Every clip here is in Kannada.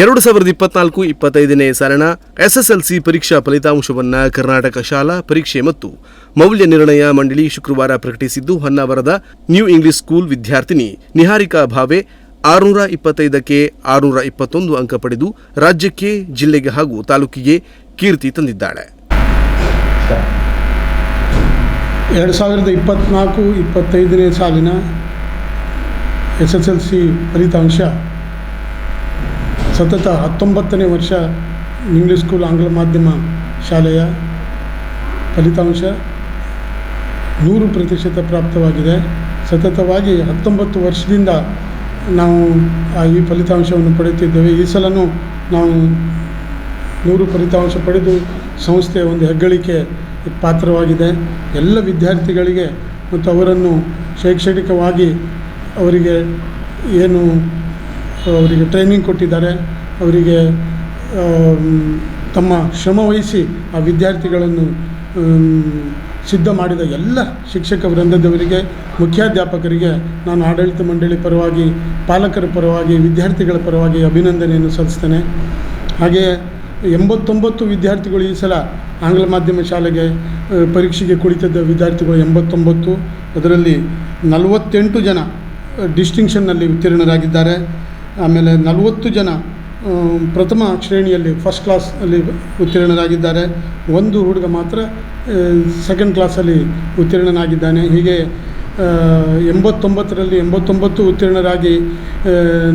ಎರಡು ಸಾವಿರದ ಇಪ್ಪತ್ನಾಲ್ಕು ಇಪ್ಪತ್ತೈದನೇ ಸಾಲಿನ ಎಸ್ಎಸ್ಎಲ್ಸಿ ಪರೀಕ್ಷಾ ಫಲಿತಾಂಶವನ್ನು ಕರ್ನಾಟಕ ಶಾಲಾ ಪರೀಕ್ಷೆ ಮತ್ತು ಮೌಲ್ಯ ನಿರ್ಣಯ ಮಂಡಳಿ ಶುಕ್ರವಾರ ಪ್ರಕಟಿಸಿದ್ದು, ಹೊನ್ನಾವರದ ನ್ಯೂ ಇಂಗ್ಲಿಷ್ ಸ್ಕೂಲ್ ವಿದ್ಯಾರ್ಥಿನಿ ನಿಹಾರಿಕಾ ಭಾವೆ ಆರುನೂರ ಇಪ್ಪತ್ತೈದಕ್ಕೆ ಆರುನೂರ ಇಪ್ಪತ್ತೊಂದು ಅಂಕ ಪಡೆದು ರಾಜ್ಯಕ್ಕೆ, ಜಿಲ್ಲೆಗೆ ಹಾಗೂ ತಾಲೂಕಿಗೆ ಕೀರ್ತಿ ತಂದಿದ್ದಾಳೆ. ಎರಡು ಸಾವಿರದ ಇಪ್ಪತ್ತ್ನಾಲ್ಕು ಇಪ್ಪತ್ತೈದನೇ ಸಾಲಿನ ಎಸ್ ಫಲಿತಾಂಶ ಸತತ ಹತ್ತೊಂಬತ್ತನೇ ವರ್ಷ ಇಂಗ್ಲೀಷ್ ಸ್ಕೂಲ್ ಆಂಗ್ಲ ಮಾಧ್ಯಮ ಶಾಲೆಯ ಫಲಿತಾಂಶ ನೂರು ಪ್ರತಿಶತ ಪ್ರಾಪ್ತವಾಗಿದೆ. ಸತತವಾಗಿ ಹತ್ತೊಂಬತ್ತು ವರ್ಷದಿಂದ ನಾವು ಈ ಫಲಿತಾಂಶವನ್ನು ಪಡೆಯುತ್ತಿದ್ದೇವೆ. ಈ ಸಲನೂ ನಾವು ನೂರು ಫಲಿತಾಂಶ ಪಡೆದು ಸಂಸ್ಥೆಯ ಒಂದು ಹೆಗ್ಗಳಿಕೆ ಪಾತ್ರವಾಗಿದೆ. ಎಲ್ಲ ವಿದ್ಯಾರ್ಥಿಗಳಿಗೆ ಮತ್ತು ಅವರನ್ನು ಶೈಕ್ಷಣಿಕವಾಗಿ ಅವರಿಗೆ ಏನು ಅವರಿಗೆ ಟ್ರೈನಿಂಗ್ ಕೊಟ್ಟಿದ್ದಾರೆ. ಅವರಿಗೆ ತಮ್ಮ ಶ್ರಮ ವಹಿಸಿ ಆ ವಿದ್ಯಾರ್ಥಿಗಳನ್ನು ಸಿದ್ಧ ಮಾಡಿದ ಎಲ್ಲ ಶಿಕ್ಷಕ ವೃಂದದವರಿಗೆ, ಮುಖ್ಯಾಧ್ಯಾಪಕರಿಗೆ, ನಾನು ಆಡಳಿತ ಮಂಡಳಿ ಪರವಾಗಿ, ಪಾಲಕರ ಪರವಾಗಿ, ವಿದ್ಯಾರ್ಥಿಗಳ ಪರವಾಗಿ ಅಭಿನಂದನೆಯನ್ನು ಸಲ್ಲಿಸ್ತೇನೆ. ಹಾಗೆಯೇ ಎಂಬತ್ತೊಂಬತ್ತು ವಿದ್ಯಾರ್ಥಿಗಳು ಈ ಸಲ ಆಂಗ್ಲ ಮಾಧ್ಯಮ ಶಾಲೆಗೆ ಪರೀಕ್ಷೆಗೆ ಕುಳಿತಿದ್ದ ವಿದ್ಯಾರ್ಥಿಗಳು ಎಂಬತ್ತೊಂಬತ್ತು. ಅದರಲ್ಲಿ ನಲವತ್ತೆಂಟು ಜನ ಡಿಸ್ಟಿಂಕ್ಷನ್ನಲ್ಲಿ ಉತ್ತೀರ್ಣರಾಗಿದ್ದಾರೆ. ಆಮೇಲೆ ನಲವತ್ತು ಜನ ಪ್ರಥಮ ಶ್ರೇಣಿಯಲ್ಲಿ ಫಸ್ಟ್ ಕ್ಲಾಸಲ್ಲಿ ಉತ್ತೀರ್ಣರಾಗಿದ್ದಾರೆ ಒಂದು ಹುಡುಗ ಮಾತ್ರ ಸೆಕೆಂಡ್ ಕ್ಲಾಸಲ್ಲಿ ಉತ್ತೀರ್ಣನಾಗಿದ್ದಾನೆ. ಹೀಗೆ ಎಂಬತ್ತೊಂಬತ್ತರಲ್ಲಿ ಎಂಬತ್ತೊಂಬತ್ತು ಉತ್ತೀರ್ಣರಾಗಿ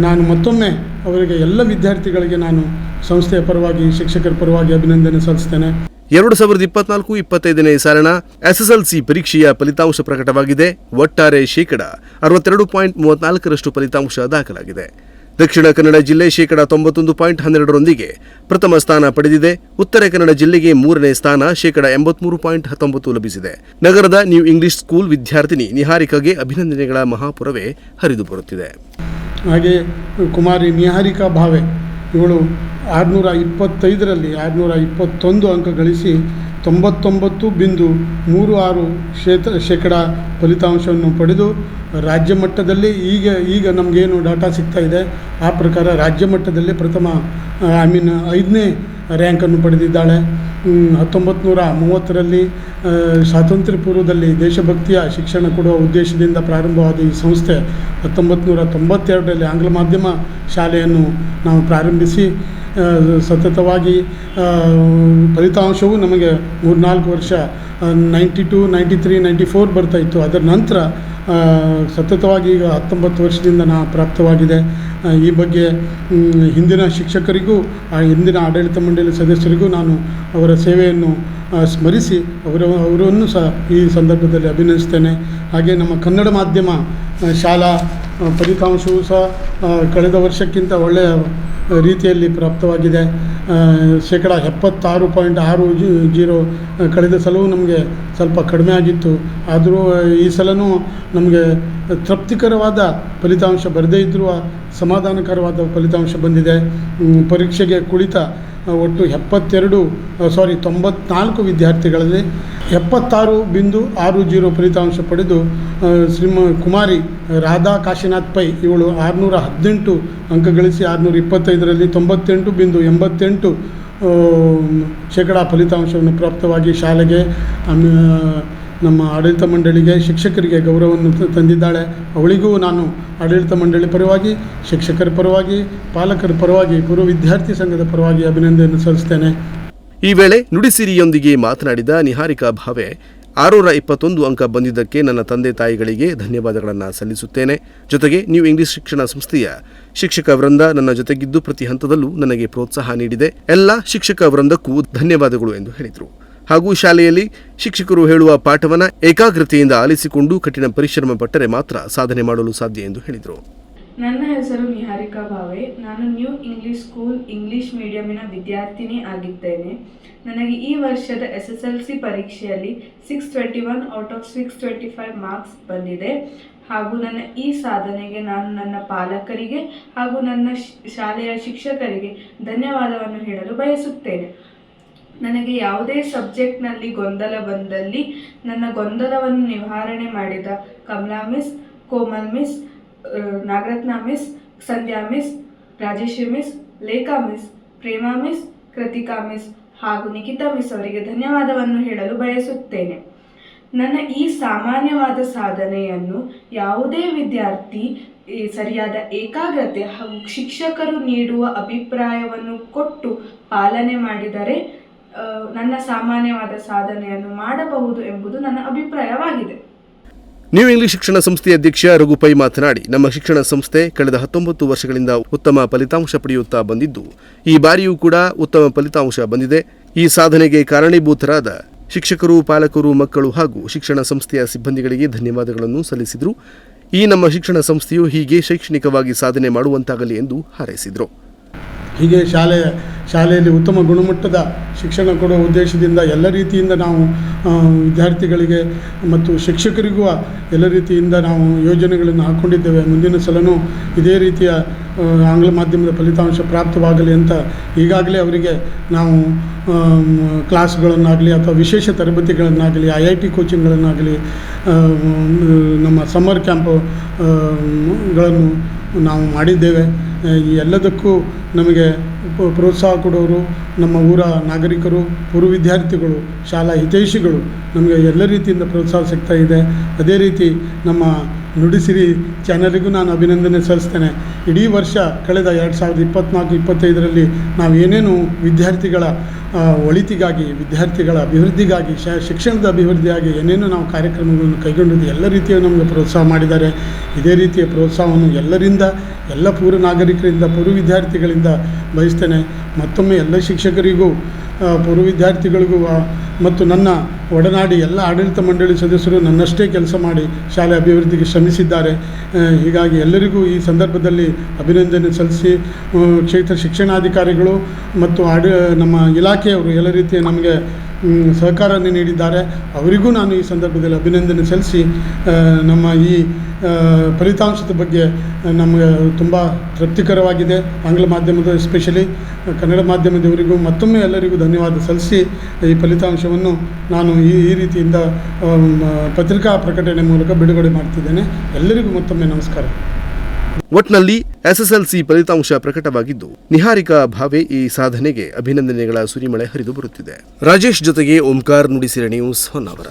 ನಾನು ಮತ್ತೊಮ್ಮೆ ಅವರಿಗೆ ಎಲ್ಲ ವಿದ್ಯಾರ್ಥಿಗಳಿಗೆ ನಾನು ಸಂಸ್ಥೆಯ ಪರವಾಗಿ, ಶಿಕ್ಷಕರ ಪರವಾಗಿ ಅಭಿನಂದನೆ ಸಲ್ಲಿಸ್ತೇನೆ. ಎರಡು ಸಾವಿರದ ಇಪ್ಪತ್ನಾಲ್ಕು ಇಪ್ಪತ್ತೈದನೇ ಸಾಲಿನ ಎಸ್ಎಸ್ಎಲ್ಸಿ ಪರೀಕ್ಷೆಯ ಫಲಿತಾಂಶ ಪ್ರಕಟವಾಗಿದೆ. ಒಟ್ಟಾರೆ ಶೇಕಡ ಅರವತ್ತೆರಡು ಪಾಯಿಂಟ್ ಮೂವತ್ನಾಲ್ಕರಷ್ಟು ಫಲಿತಾಂಶ ದಾಖಲಾಗಿದೆ. ದಕ್ಷಿಣ ಕನ್ನಡ ಜಿಲ್ಲೆ ಶೇಕಡ ತೊಂಬತ್ತೊಂದು ಪಾಯಿಂಟ್ ಹನ್ನೆರಡರೊಂದಿಗೆ ಪ್ರಥಮ ಸ್ಥಾನ ಪಡೆದಿದೆ. ಉತ್ತರ ಕನ್ನಡ ಜಿಲ್ಲೆಗೆ ಮೂರನೇ ಸ್ಥಾನ ಶೇಕಡ ಎಂಬತ್ಮೂರು ಪಾಯಿಂಟ್ ಹತ್ತೊಂಬತ್ತು ಲಭಿಸಿದೆ. ನಗರದ ನ್ಯೂ ಇಂಗ್ಲಿಷ್ ಸ್ಕೂಲ್ ವಿದ್ಯಾರ್ಥಿನಿ ನಿಹಾರಿಕಾಗೆ ಅಭಿನಂದನೆಗಳ ಮಹಾಪುರವೇ ಹರಿದು ಬರುತ್ತಿದೆ. ಹಾಗೆ ಕುಮಾರಿ ನಿಹಾರಿಕಾ ಭಾವೆ, ಇವಳು ಆರುನೂರ ಇಪ್ಪತ್ತೈದರಲ್ಲಿ ಆರುನೂರ ಇಪ್ಪತ್ತೊಂದು ಅಂಕ ಗಳಿಸಿ ತೊಂಬತ್ತೊಂಬತ್ತು ಬಿಂದು ಮೂರು ಆರು ಶೇತ, ಶೇಕಡ ಫಲಿತಾಂಶವನ್ನು ಪಡೆದು ರಾಜ್ಯ ಮಟ್ಟದಲ್ಲಿ ಈಗ ಈಗ ನಮಗೇನು ಡಾಟಾ ಸಿಗ್ತಾ ಇದೆ, ಆ ಪ್ರಕಾರ ರಾಜ್ಯ ಮಟ್ಟದಲ್ಲಿ ಪ್ರಥಮ, ಐ ಮೀನ್ ಐದನೇ ರ್ಯಾಂಕನ್ನು ಪಡೆದಿದ್ದಾಳೆ. ಹತ್ತೊಂಬತ್ತು ನೂರ ಮೂವತ್ತರಲ್ಲಿ ಸ್ವಾತಂತ್ರ್ಯ ಪೂರ್ವದಲ್ಲಿ ದೇಶಭಕ್ತಿಯ ಶಿಕ್ಷಣ ಕೊಡುವ ಉದ್ದೇಶದಿಂದ ಪ್ರಾರಂಭವಾದ ಈ ಸಂಸ್ಥೆ ಹತ್ತೊಂಬತ್ತು ನೂರ ತೊಂಬತ್ತೆರಡರಲ್ಲಿ ಆಂಗ್ಲ ಮಾಧ್ಯಮ ಶಾಲೆಯನ್ನು ನಾವು ಪ್ರಾರಂಭಿಸಿ ಸತತವಾಗಿ ಫಲಿತಾಂಶವು ನಮಗೆ ಮೂರ್ನಾಲ್ಕು ವರ್ಷ ninety two, ninety three, ninety four ಬರ್ತಾ ಇತ್ತು. ಅದರ ನಂತರ ಸತತವಾಗಿ ಈಗ ಹತ್ತೊಂಬತ್ತು ವರ್ಷದಿಂದ ನಾ ಪ್ರಾಪ್ತವಾಗಿದೆ. ಈ ಬಗ್ಗೆ ಹಿಂದಿನ ಶಿಕ್ಷಕರಿಗೂ, ಆ, ಹಿಂದಿನ ಆಡಳಿತ ಮಂಡಳಿ ಸದಸ್ಯರಿಗೂ ನಾನು ಅವರ ಸೇವೆಯನ್ನು ಸ್ಮರಿಸಿ, ಅವರ, ಅವರನ್ನು ಸಹ ಈ ಸಂದರ್ಭದಲ್ಲಿ ಅಭಿನಂದಿಸ್ತೇನೆ. ಹಾಗೆ ನಮ್ಮ ಕನ್ನಡ ಮಾಧ್ಯಮ ಶಾಲಾ ಫಲಿತಾಂಶವೂ ಸಹ ಕಳೆದ ವರ್ಷಕ್ಕಿಂತ ಒಳ್ಳೆಯ ರೀತಿಯಲ್ಲಿ ಪ್ರಾಪ್ತವಾಗಿದೆ. ಶೇಕಡ ಎಪ್ಪತ್ತಾರು ಪಾಯಿಂಟ್ ಆರು ಜೀರೋ ಕಳೆದ ಸಲವೂ ನಮಗೆ ಸ್ವಲ್ಪ ಕಡಿಮೆ ಆಗಿತ್ತು. ಆದರೂ ಈ ಸಲವೂ ನಮಗೆ ತೃಪ್ತಿಕರವಾದ ಫಲಿತಾಂಶ ಬರದೇ ಇದ್ದರೂ ಸಮಾಧಾನಕರವಾದ ಫಲಿತಾಂಶ ಬಂದಿದೆ. ಪರೀಕ್ಷೆಗೆ ಕುಳಿತ ಒಟ್ಟು ಎಪ್ಪತ್ತೆರಡು ಸಾರಿ ತೊಂಬತ್ನಾಲ್ಕು ವಿದ್ಯಾರ್ಥಿಗಳಲ್ಲಿ ಎಪ್ಪತ್ತಾರು ಬಿಂದು ಆರು ಜೀರೋ ಫಲಿತಾಂಶ ಪಡೆದು ಶ್ರೀಮ ಕುಮಾರಿ ರಾಧಾ ಕಾಶಿನಾಥ್ ಪೈ ಇವಳು ಆರುನೂರ ಹದಿನೆಂಟು ಅಂಕ ಗಳಿಸಿ ಆರುನೂರ ಇಪ್ಪತ್ತೈದರಲ್ಲಿ ತೊಂಬತ್ತೆಂಟು ಬಿಂದು ಎಂಬತ್ತೆಂಟು ಶೇಕಡಾ ಫಲಿತಾಂಶವನ್ನು ಪ್ರಾಪ್ತವಾಗಿ ಶಾಲೆಗೆ ನಮ್ಮ ಆಡಳಿತ ಮಂಡಳಿಗೆ ಶಿಕ್ಷಕರಿಗೆ ಗೌರವವನ್ನು ತಂದಿದ್ದಾಳೆ. ಅವಳಿಗೂ ನಾನು ಆಡಳಿತ ಮಂಡಳಿ ಪರವಾಗಿ, ಶಿಕ್ಷಕರ ಪರವಾಗಿ, ಪಾಲಕರ ಪರವಾಗಿ, ಪೂರ್ವ ವಿದ್ಯಾರ್ಥಿ ಸಂಘದ ಪರವಾಗಿ ಅಭಿನಂದನೆ ಸಲ್ಲಿಸ್ತೇನೆ. ಈ ವೇಳೆ ನುಡಿಸಿರಿಯೊಂದಿಗೆ ಮಾತನಾಡಿದ ನಿಹಾರಿಕಾ ಭಾವೆ, ಆರುನೂರ ಇಪ್ಪತ್ತೊಂದು ಅಂಕ ಬಂದಿದ್ದಕ್ಕೆ ನನ್ನ ತಂದೆ ತಾಯಿಗಳಿಗೆ ಧನ್ಯವಾದಗಳನ್ನು ಸಲ್ಲಿಸುತ್ತೇನೆ. ಜೊತೆಗೆ ನ್ಯೂ ಇಂಗ್ಲಿಷ್ ಶಿಕ್ಷಣ ಸಂಸ್ಥೆಯ ಶಿಕ್ಷಕ ವೃಂದ ನನ್ನ ಜೊತೆಗಿದ್ದು ಪ್ರತಿ ಹಂತದಲ್ಲೂ ನನಗೆ ಪ್ರೋತ್ಸಾಹ ನೀಡಿದೆ. ಎಲ್ಲ ಶಿಕ್ಷಕ ವೃಂದಕ್ಕೂ ಧನ್ಯವಾದಗಳು ಎಂದು ಹೇಳಿದರು. ಹಾಗೂ ಶಾಲೆಯಲ್ಲಿ ಶಿಕ್ಷಕರು ಹೇಳುವ ಪಾಠವನ್ನು ಏಕಾಗ್ರತೆಯಿಂದ ಆಲಿಸಿಕೊಂಡು ಕಠಿಣ ಪರಿಶ್ರಮ ಪಟ್ಟರೆ ಮಾತ್ರ ಸಾಧನೆ ಮಾಡಲು ಸಾಧ್ಯ ಎಂದು ಹೇಳಿದರು. ನನ್ನ ಹೆಸರು ನಿಹಾರಿಕಾ ಭಾವೆ. ನಾನು ನ್ಯೂ ಇಂಗ್ಲಿಷ್ ಸ್ಕೂಲ್ ಇಂಗ್ಲಿಷ್ ಮೀಡಿಯಮಿನ ವಿದ್ಯಾರ್ಥಿನಿ ಆಗಿದ್ದೇನೆ. ನನಗೆ ಈ ವರ್ಷದ ಎಸ್ ಎಸ್ ಎಲ್ ಸಿ ಪರೀಕ್ಷೆಯಲ್ಲಿ six twenty one out of six twenty five marks ಬಂದಿದೆ. ಹಾಗೂ ನನ್ನ ಈ ಸಾಧನೆಗೆ ನಾನು ನನ್ನ ಪಾಲಕರಿಗೆ ಹಾಗೂ ನನ್ನ ಶಾಲೆಯ ಶಿಕ್ಷಕರಿಗೆ ಧನ್ಯವಾದವನ್ನು ಹೇಳಲು ಬಯಸುತ್ತೇನೆ. ನನಗೆ ಯಾವುದೇ ಸಬ್ಜೆಕ್ಟ್ನಲ್ಲಿ ಗೊಂದಲ ಬಂದಲ್ಲಿ ನನ್ನ ಗೊಂದಲವನ್ನು ನಿವಾರಣೆ ಮಾಡಿದ Kamala miss, Komal miss Nagaratna miss, Sandhya miss Rajeshwari miss, Lekha miss, Prema miss, Krithika miss ಹಾಗೂ ನಿಖಿತಾ ಮಿಸ್ ಅವರಿಗೆ ಧನ್ಯವಾದವನ್ನು ಹೇಳಲು ಬಯಸುತ್ತೇನೆ. ನನ್ನ ಈ ಸಾಮಾನ್ಯವಾದ ಸಾಧನೆಯನ್ನು ಯಾವುದೇ ವಿದ್ಯಾರ್ಥಿ ಸರಿಯಾದ ಏಕಾಗ್ರತೆ ಹಾಗೂ ಶಿಕ್ಷಕರು ನೀಡುವ ಅಭಿಪ್ರಾಯವನ್ನು ಕೊಟ್ಟು ಪಾಲನೆ ಮಾಡಿದರೆ ನನ್ನ ಸಾಮಾನ್ಯವಾದ ಸಾಧನೆಯನ್ನು ಮಾಡಬಹುದು ಎಂಬುದು ನನ್ನ ಅಭಿಪ್ರಾಯವಾಗಿದೆ. ನ್ಯೂ ಇಂಗ್ಲಿಷ್ ಶಿಕ್ಷಣ ಸಂಸ್ಥೆಯ ಅಧ್ಯಕ್ಷ ರಘುಪೈ ಮಾತನಾಡಿ ನಮ್ಮ ಶಿಕ್ಷಣ ಸಂಸ್ಥೆ ಕಳೆದ ಹತ್ತೊಂಬತ್ತು ವರ್ಷಗಳಿಂದ ಉತ್ತಮ ಫಲಿತಾಂಶ ಪಡೆಯುತ್ತಾ ಬಂದಿದ್ದು ಈ ಬಾರಿಯೂ ಕೂಡ ಉತ್ತಮ ಫಲಿತಾಂಶ ಬಂದಿದೆ. ಈ ಸಾಧನೆಗೆ ಕಾರಣೀಭೂತರಾದ ಶಿಕ್ಷಕರು ಪಾಲಕರು ಮಕ್ಕಳು ಹಾಗೂ ಶಿಕ್ಷಣ ಸಂಸ್ಥೆಯ ಸಿಬ್ಬಂದಿಗಳಿಗೆ ಧನ್ಯವಾದಗಳನ್ನು ಸಲ್ಲಿಸಿದರು. ಈ ನಮ್ಮ ಶಿಕ್ಷಣ ಸಂಸ್ಥೆಯು ಹೀಗೆ ಶೈಕ್ಷಣಿಕವಾಗಿ ಸಾಧನೆ ಮಾಡುವಂತಾಗಲಿ ಎಂದು ಹಾರೈಸಿದರು. ಹೀಗೆ ಶಾಲೆಯ ಶಾಲೆಯಲ್ಲಿ ಉತ್ತಮ ಗುಣಮಟ್ಟದ ಶಿಕ್ಷಣ ಕೊಡುವ ಉದ್ದೇಶದಿಂದ ಎಲ್ಲ ರೀತಿಯಿಂದ ನಾವು ವಿದ್ಯಾರ್ಥಿಗಳಿಗೆ ಮತ್ತು ಶಿಕ್ಷಕರಿಗೂ ಎಲ್ಲ ರೀತಿಯಿಂದ ನಾವು ಯೋಜನೆಗಳನ್ನು ಹಾಕ್ಕೊಂಡಿದ್ದೇವೆ ಮುಂದಿನ ಸಲನೂ ಇದೇ ರೀತಿಯ ಆಂಗ್ಲ ಮಾಧ್ಯಮದ ಫಲಿತಾಂಶ ಪ್ರಾಪ್ತವಾಗಲಿ ಅಂತ ಈಗಾಗಲೇ ಅವರಿಗೆ ನಾವು ಕ್ಲಾಸ್ಗಳನ್ನಾಗಲಿ ಅಥವಾ ವಿಶೇಷ ತರಬೇತಿಗಳನ್ನಾಗಲಿ, ಐ ಐ ಟಿ ಕೋಚಿಂಗ್ಗಳನ್ನಾಗಲಿ ನಮ್ಮ ಸಮ್ಮರ್ ಕ್ಯಾಂಪ್ಗಳನ್ನು ನಾವು ಮಾಡಿದ್ದೇವೆ. ಎಲ್ಲದಕ್ಕೂ ನಮಗೆ ಪ್ರೋತ್ಸಾಹ ಕೊಡೋರು, ನಮ್ಮ ಊರ ನಾಗರಿಕರು, ಪೂರ್ವ ವಿದ್ಯಾರ್ಥಿಗಳು, ಶಾಲಾ ಹಿತೈಷಿಗಳು ನಮಗೆ ಎಲ್ಲ ರೀತಿಯಿಂದ ಪ್ರೋತ್ಸಾಹ ಸಿಗ್ತಾ ಇದೆ. ಅದೇ ರೀತಿ ನಮ್ಮ ನುಡಿಸಿರಿ ಚಾನಲಿಗೂ ನಾನು ಅಭಿನಂದನೆ ಸಲ್ಲಿಸ್ತೇನೆ. ಇಡೀ ವರ್ಷ ಕಳೆದ ಎರಡು ಸಾವಿರದ ಇಪ್ಪತ್ತ್ನಾಲ್ಕು ಇಪ್ಪತ್ತೈದರಲ್ಲಿ ನಾವು ಏನೇನು ವಿದ್ಯಾರ್ಥಿಗಳ ಒಳಿತಿಗಾಗಿ, ವಿದ್ಯಾರ್ಥಿಗಳ ಅಭಿವೃದ್ಧಿಗಾಗಿ ಶಿಕ್ಷಣದ ಅಭಿವೃದ್ಧಿಯಾಗಿ ಏನೇನು ನಾವು ಕಾರ್ಯಕ್ರಮಗಳನ್ನು ಕೈಗೊಂಡಿದ್ದು ಎಲ್ಲ ರೀತಿಯ ನಮಗೆ ಪ್ರೋತ್ಸಾಹ ಮಾಡಿದ್ದಾರೆ. ಇದೇ ರೀತಿಯ ಪ್ರೋತ್ಸಾಹವನ್ನು ಎಲ್ಲರಿಂದ, ಎಲ್ಲ ಪೂರ್ವ ನಾಗರಿಕರಿಂದ, ಪೂರ್ವ ವಿದ್ಯಾರ್ಥಿಗಳಿಂದ ಬಯಸ್ತೇನೆ. ಮತ್ತೊಮ್ಮೆ ಎಲ್ಲ ಶಿಕ್ಷಕರಿಗೂ ಪೂರ್ವ ವಿದ್ಯಾರ್ಥಿಗಳಿಗೂ ಮತ್ತು ನನ್ನ ಒಡನಾಡಿ ಎಲ್ಲ ಆಡಳಿತ ಮಂಡಳಿ ಸದಸ್ಯರು ನನ್ನಷ್ಟೇ ಕೆಲಸ ಮಾಡಿ ಶಾಲೆ ಅಭಿವೃದ್ಧಿಗೆ ಶ್ರಮಿಸಿದ್ದಾರೆ. ಹೀಗಾಗಿ ಎಲ್ಲರಿಗೂ ಈ ಸಂದರ್ಭದಲ್ಲಿ ಅಭಿನಂದನೆ ಸಲ್ಲಿಸಿ ಕ್ಷೇತ್ರ ಶಿಕ್ಷಣಾಧಿಕಾರಿಗಳು ಮತ್ತು ಆಡ, ನಮ್ಮ ಇಲಾಖೆಯವರು ಎಲ್ಲ ರೀತಿಯ ನಮಗೆ ಸಹಕಾರವನ್ನು ನೀಡಿದ್ದಾರೆ. ಅವರಿಗೂ ನಾನು ಈ ಸಂದರ್ಭದಲ್ಲಿ ಅಭಿನಂದನೆ ಸಲ್ಲಿಸಿ ನಮ್ಮ ಈ ಫಲಿತಾಂಶದ ಬಗ್ಗೆ ನಮಗೆ ತುಂಬ ತೃಪ್ತಿಕರವಾಗಿದೆ. ಆಂಗ್ಲ ಮಾಧ್ಯಮದ ಎಸ್ಪೆಷಲಿ ಕನ್ನಡ ಮಾಧ್ಯಮದವರಿಗೂ ಮತ್ತೊಮ್ಮೆ ಎಲ್ಲರಿಗೂ ಧನ್ಯವಾದ ಸಲ್ಲಿಸಿ ಈ ಫಲಿತಾಂಶವನ್ನು ನಾನು ಈ ಈ ರೀತಿಯಿಂದ ಪತ್ರಿಕಾ ಪ್ರಕಟಣೆ ಮೂಲಕ ಬಿಡುಗಡೆ ಮಾಡ್ತಿದ್ದೇನೆ. ಎಲ್ಲರಿಗೂ ಮತ್ತೊಮ್ಮೆ ನಮಸ್ಕಾರ. ಒಟ್ನಲ್ಲಿ ಎಸ್ಎಸ್ಎಲ್ಸಿ ಫಲಿತಾಂಶ ಪ್ರಕಟವಾಗಿದ್ದು, ನಿಹಾರಿಕಾ ಭಾವೆ ಈ ಸಾಧನೆಗೆ ಅಭಿನಂದನೆಗಳ ಸುರಿಮಳೆ ಹರಿದು ಬರುತ್ತಿದೆ. ರಾಜೇಶ್ ಜೊತೆಗೆ ಓಂಕಾರ್ ನುಡಿಸಿರಣಿಯು ನ್ಯೂಸ್ ಹೊನ್ನಾವರ.